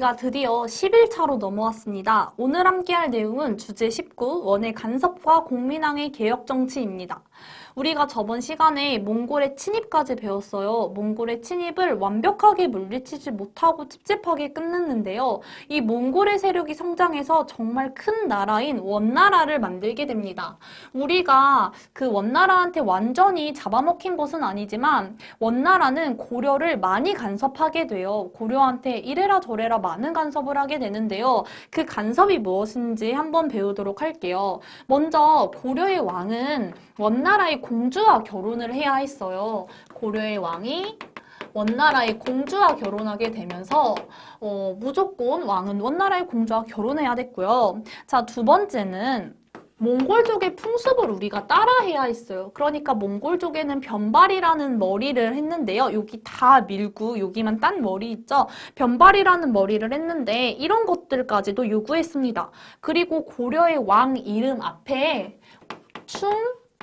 우리가 드디어 11차로 넘어왔습니다. 오늘 함께할 내용은 주제 19, 원의 간섭과 공민왕의 개혁 정치입니다. 우리가 저번 시간에 몽골의 침입까지 배웠어요. 몽골의 침입을 완벽하게 물리치지 못하고 찝찝하게 끝냈는데요. 이 몽골의 세력이 성장해서 정말 큰 나라인 원나라를 만들게 됩니다. 우리가 그 원나라한테 완전히 잡아먹힌 것은 아니지만 원나라는 고려를 많이 간섭하게 돼요. 고려한테 이래라 저래라 많은 간섭을 하게 되는데요. 그 간섭이 무엇인지 한번 배우도록 할게요. 먼저 고려의 왕은 원나라의 공주와 결혼을 해야 했어요. 고려의 왕이 원나라의 공주와 결혼하게 되면서 어, 무조건 왕은 원나라의 공주와 결혼해야 됐고요. 자, 두 번째는 몽골족의 풍습을 우리가 따라해야 했어요. 그러니까 몽골족에는 변발이라는 머리를 했는데요. 여기 다 밀고 여기만 딴 머리 있죠? 변발이라는 머리를 했는데 이런 것들까지도 요구했습니다. 그리고 고려의 왕 이름 앞에 충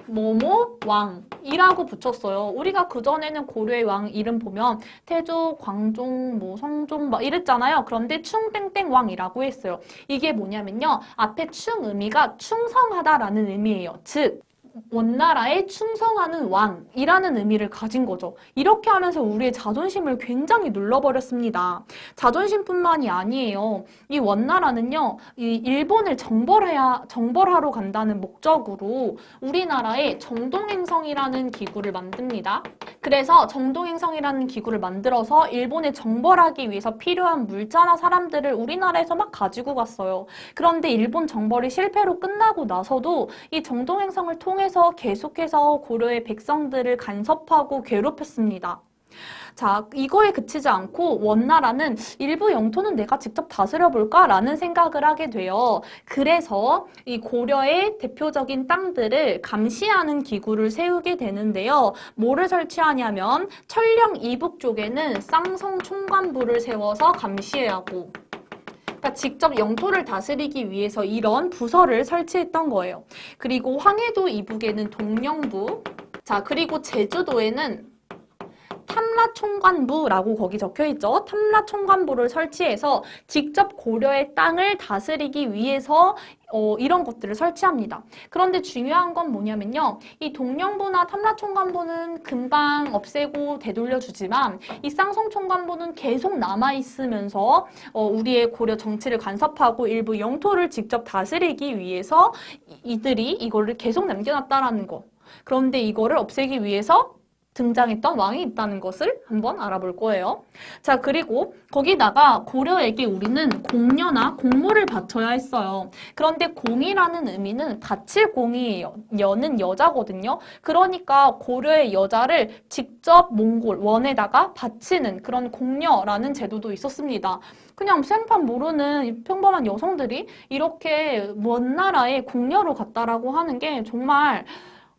뭐뭐 왕이라고 붙였어요. 우리가 그전에는 고려의 왕 이름 보면 태조, 광종, 뭐 성종 막 이랬잖아요. 그런데 충땡땡 왕이라고 했어요. 이게 뭐냐면요. 앞에 충 의미가 충성하다라는 의미예요. 즉 원나라에 충성하는 왕이라는 의미를 가진 거죠. 이렇게 하면서 우리의 자존심을 굉장히 눌러버렸습니다. 자존심뿐만이 아니에요. 이 원나라는요, 이 일본을 정벌해야, 정벌하러 간다는 목적으로 우리나라에 정동행성이라는 기구를 만듭니다. 그래서 정동행성이라는 기구를 만들어서 일본에 정벌하기 위해서 필요한 물자나 사람들을 우리나라에서 막 가지고 갔어요. 그런데 일본 정벌이 실패로 끝나고 나서도 이 정동행성을 통해 서 계속해서 고려의 백성들을 간섭하고 괴롭혔습니다. 자, 이거에 그치지 않고 원나라는 일부 영토는 내가 직접 다스려 볼까라는 생각을 하게 돼요. 그래서 이 고려의 대표적인 땅들을 감시하는 기구를 세우게 되는데요. 뭐를 설치하냐면 천령 이북 쪽에는 쌍성 총관부를 세워서 감시하고 그러니까 직접 영토를 다스리기 위해서 이런 부서를 설치했던 거예요. 그리고 황해도 이북에는 동령부, 자 그리고 제주도에는 탐라총관부라고 거기 적혀 있죠. 탐라총관부를 설치해서 직접 고려의 땅을 다스리기 위해서 어, 이런 것들을 설치합니다. 그런데 중요한 건 뭐냐면요. 이 동령부나 탐라총관부는 금방 없애고 되돌려주지만 이 쌍성총관부는 계속 남아있으면서 어, 우리의 고려 정치를 간섭하고 일부 영토를 직접 다스리기 위해서 이들이 이거를 계속 남겨놨다라는 거. 그런데 이거를 없애기 위해서 등장했던 왕이 있다는 것을 한번 알아볼 거예요. 자, 그리고 거기다가 고려에게 우리는 공녀나 공모를 바쳐야 했어요. 그런데 공이라는 의미는 바칠 공이에요. 여는 여자거든요. 그러니까 고려의 여자를 직접 몽골 원에다가 바치는 그런 공녀라는 제도도 있었습니다. 그냥 생판 모르는 평범한 여성들이 이렇게 먼 나라에 공녀로 갔다라고 하는 게 정말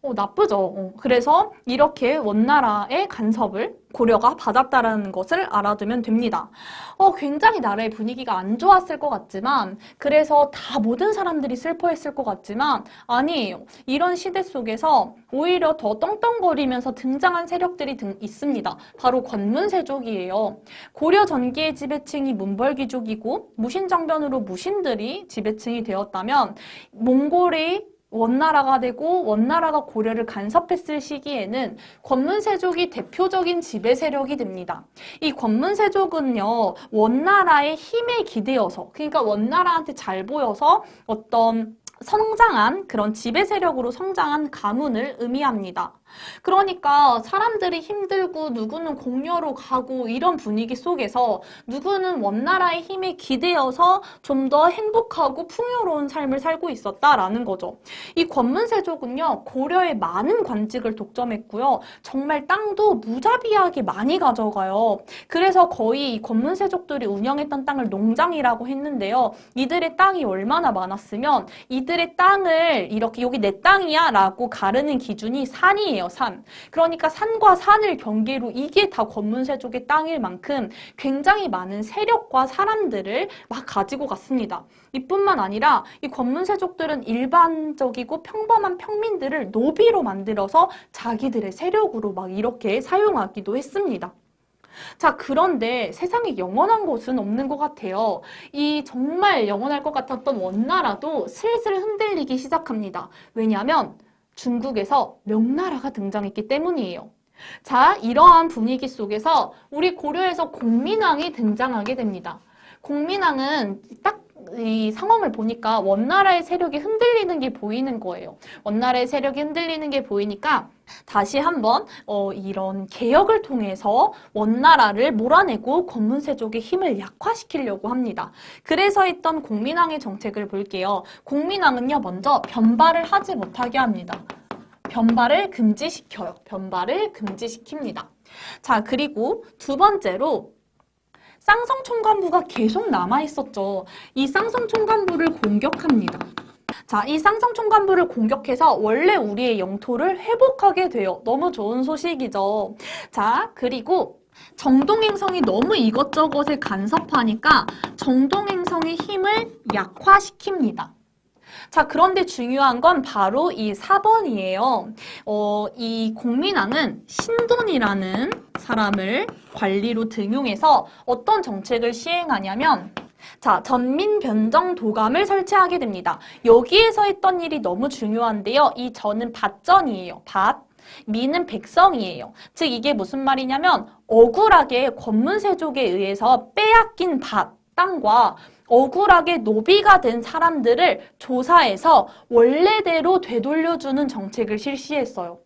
어, 나쁘죠. 어, 그래서 이렇게 원나라의 간섭을 고려가 받았다라는 것을 알아두면 됩니다. 어, 굉장히 나라의 분위기가 안 좋았을 것 같지만, 그래서 다 모든 사람들이 슬퍼했을 것 같지만, 아니에요. 이런 시대 속에서 오히려 더 떵떵거리면서 등장한 세력들이 등, 있습니다. 바로 권문세족이에요. 고려 전기의 지배층이 문벌귀족이고, 무신정변으로 무신들이 지배층이 되었다면, 몽골의 원나라가 되고 원나라가 고려를 간섭했을 시기에는 권문세족이 대표적인 지배 세력이 됩니다. 이 권문세족은요, 원나라의 힘에 기대어서, 그러니까 원나라한테 잘 보여서 어떤 성장한 그런 지배 세력으로 성장한 가문을 의미합니다. 그러니까 사람들이 힘들고 누구는 공녀로 가고 이런 분위기 속에서 누구는 원나라의 힘에 기대어서 좀 더 행복하고 풍요로운 삶을 살고 있었다라는 거죠. 이 권문세족은요, 고려의 많은 관직을 독점했고요. 정말 땅도 무자비하게 많이 가져가요. 그래서 거의 이 권문세족들이 운영했던 땅을 농장이라고 했는데요. 이들의 땅이 얼마나 많았으면 이 들의 땅을 이렇게 여기 내 땅이야 라고 가르는 기준이 산이에요, 산. 그러니까 산과 산을 경계로 이게 다 권문세족의 땅일 만큼 굉장히 많은 세력과 사람들을 막 가지고 갔습니다. 이뿐만 아니라 이 권문세족들은 일반적이고 평범한 평민들을 노비로 만들어서 자기들의 세력으로 막 이렇게 사용하기도 했습니다. 자, 그런데 세상에 영원한 곳은 없는 것 같아요. 이 정말 영원할 것 같았던 원나라도 슬슬 흔들리기 시작합니다. 왜냐하면 중국에서 명나라가 등장했기 때문이에요. 자, 이러한 분위기 속에서 우리 고려에서 공민왕이 등장하게 됩니다. 공민왕은 딱 이 상황을 보니까 원나라의 세력이 흔들리는 게 보이는 거예요. 원나라의 세력이 흔들리는 게 보이니까 다시 한번 어, 이런 개혁을 통해서 원나라를 몰아내고 권문세족의 힘을 약화시키려고 합니다. 그래서 했던 공민왕의 정책을 볼게요. 공민왕은요, 먼저 변발을 하지 못하게 합니다. 변발을 금지시켜요. 변발을 금지시킵니다. 자, 그리고 두 번째로 쌍성 총관부가 계속 남아 있었죠. 이 쌍성 총관부를 공격합니다. 자, 이 쌍성 총관부를 공격해서 원래 우리의 영토를 회복하게 돼요. 너무 좋은 소식이죠. 자, 그리고 정동행성이 너무 이것저것을 간섭하니까 정동행성의 힘을 약화시킵니다. 자, 그런데 중요한 건 바로 이 4번이에요. 어, 이 공민왕은 신돈이라는 사람을 관리로 등용해서 어떤 정책을 시행하냐면 자, 전민 변정 도감을 설치하게 됩니다. 여기에서 했던 일이 너무 중요한데요. 이 전은 밭전이에요. 밭. 미는 백성이에요. 즉 이게 무슨 말이냐면 억울하게 권문세족에 의해서 빼앗긴 밭, 땅과 억울하게 노비가 된 사람들을 조사해서 원래대로 되돌려주는 정책을 실시했어요.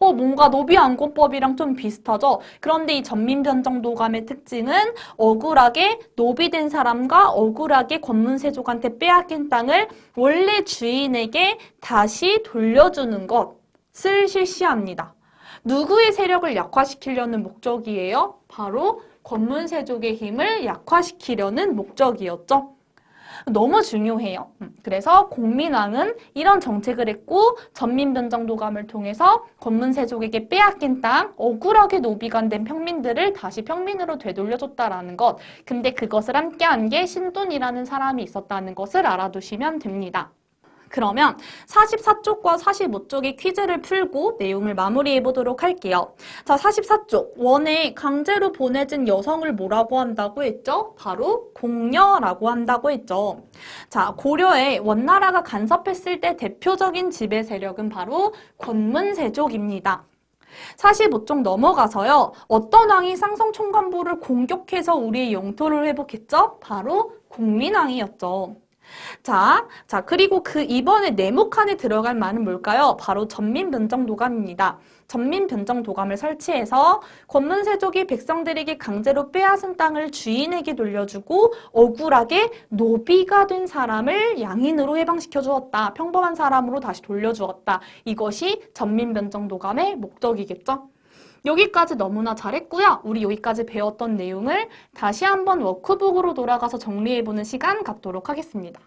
어, 뭔가 노비안고법이랑 좀 비슷하죠? 그런데 이 전민변정도감의 특징은 억울하게 노비된 사람과 억울하게 권문세족한테 빼앗긴 땅을 원래 주인에게 다시 돌려주는 것을 실시합니다. 누구의 세력을 약화시키려는 목적이에요? 바로 권문세족의 힘을 약화시키려는 목적이었죠. 너무 중요해요. 음, 그래서 공민왕은 이런 정책을 했고 전민변정도감을 통해서 권문세족에게 빼앗긴 땅, 억울하게 노비가 된 평민들을 다시 평민으로 되돌려줬다라는 것. 근데 그것을 함께한 게 신돈이라는 사람이 있었다는 것을 알아두시면 됩니다. 그러면 44쪽과 45쪽의 퀴즈를 풀고 내용을 마무리해 보도록 할게요. 자, 44쪽. 원에 강제로 보내진 여성을 뭐라고 한다고 했죠? 바로 공녀라고 한다고 했죠. 자, 고려에 원나라가 간섭했을 때 대표적인 지배 세력은 바로 권문세족입니다. 45쪽 넘어가서요. 어떤 왕이 쌍성 총관부를 공격해서 우리의 영토를 회복했죠? 바로 공민왕이었죠. 자, 자, 그리고 그 이번에 네모칸에 들어갈 말은 뭘까요? 바로 전민변정도감입니다. 전민변정도감을 설치해서 권문세족이 백성들에게 강제로 빼앗은 땅을 주인에게 돌려주고 억울하게 노비가 된 사람을 양인으로 해방시켜 주었다. 평범한 사람으로 다시 돌려주었다. 이것이 전민변정도감의 목적이겠죠? 여기까지 너무나 잘했고요. 우리 여기까지 배웠던 내용을 다시 한번 워크북으로 돌아가서 정리해보는 시간 갖도록 하겠습니다.